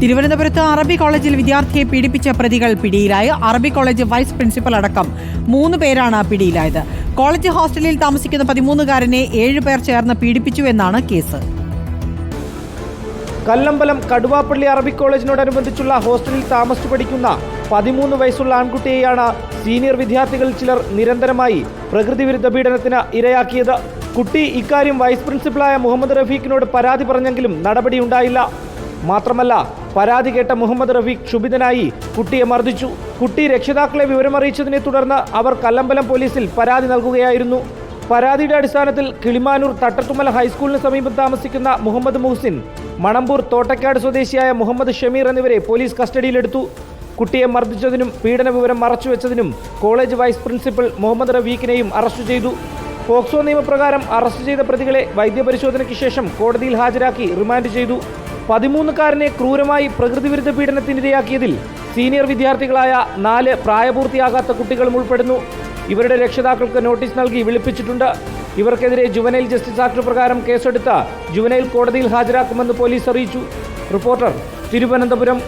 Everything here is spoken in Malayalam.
തിരുവനന്തപുരത്ത് അറബി കോളേജിൽ വിദ്യാർത്ഥിയെ പീഡിപ്പിച്ച പ്രതികൾ പിടിയിലായി. അറബി കോളേജ് വൈസ് പ്രിൻസിപ്പൽ അടക്കം മൂന്ന് പേരാണ് പിടിയിലായത്. കോളേജ് ഹോസ്റ്റലിൽ താമസിക്കുന്ന പതിമൂന്നുകാരനെ ഏഴ് പേർ ചേർന്ന് പീഡിപ്പിച്ചുവെന്നാണ് കേസ്. കല്ലമ്പലം കടുവാപ്പള്ളി അറബി കോളേജിനോടനുബന്ധിച്ചുള്ള ഹോസ്റ്റലിൽ താമസിച്ചു പഠിക്കുന്ന പതിമൂന്ന് വയസ്സുള്ള ആൺകുട്ടിയെയാണ് സീനിയർ വിദ്യാർത്ഥികൾ ചിലർ നിരന്തരമായി പ്രകൃതിവിരുദ്ധ പീഡനത്തിന് ഇരയാക്കിയത്. കുട്ടി ഇക്കാര്യം വൈസ് പ്രിൻസിപ്പലായ മുഹമ്മദ് റഫീഖിനോട് പരാതി പറഞ്ഞെങ്കിലും നടപടിയുണ്ടായില്ല മാത്രമല്ല പരാതി കേട്ട മുഹമ്മദ് റഫീഖ് ക്ഷുഭിതനായി. കുട്ടിയെ മർദ്ദിച്ചു. കുട്ടി രക്ഷിതാക്കളെ വിവരമറിയിച്ചതിനെ തുടർന്ന് അവർ കല്ലമ്പലം പോലീസിൽ പരാതി നൽകുകയായിരുന്നു. പരാതിയുടെ അടിസ്ഥാനത്തിൽ കിളിമാനൂർ തട്ടത്തുമല ഹൈസ്കൂളിന് സമീപം താമസിക്കുന്ന മുഹമ്മദ് മുഹ്സിൻ മണമ്പൂർ തോട്ടക്കാട് സ്വദേശിയായ മുഹമ്മദ് ഷമീർ എന്നിവരെ പോലീസ് കസ്റ്റഡിയിലെടുത്തു. കുട്ടിയെ മർദ്ദിച്ചതിനും പീഡന വിവരം മറച്ചുവെച്ചതിനും കോളേജ് വൈസ് പ്രിൻസിപ്പൽ മുഹമ്മദ് റഫീഖിനെയും അറസ്റ്റ് ചെയ്തു. പോക്സോ നിയമപ്രകാരം അറസ്റ്റ് ചെയ്ത പ്രതികളെ വൈദ്യപരിശോധനയ്ക്ക് ശേഷം കോടതിയിൽ ഹാജരാക്കി റിമാൻഡ് ചെയ്തു. പതിമൂന്നുകാരനെ ക്രൂരമായി പ്രകൃതിവിരുദ്ധ പീഡനത്തിനിരയാക്കിയതിൽ സീനിയർ വിദ്യാർത്ഥികളായ നാല് പ്രായപൂർത്തിയാകാത്ത കുട്ടികളും ഉൾപ്പെടുന്നു. ഇവരുടെ രക്ഷിതാക്കൾക്ക് നോട്ടീസ് നൽകി വിളിപ്പിച്ചിട്ടുണ്ട്. ഇവർക്കെതിരെ ജുവനൈൽ ജസ്റ്റിസ് ആക്ട് പ്രകാരം കേസെടുത്ത ജുവനൈൽ കോടതിയിൽ ഹാജരാക്കുമെന്ന് പോലീസ് അറിയിച്ചു. റിപ്പോർട്ടർ തിരുവനന്തപുരം.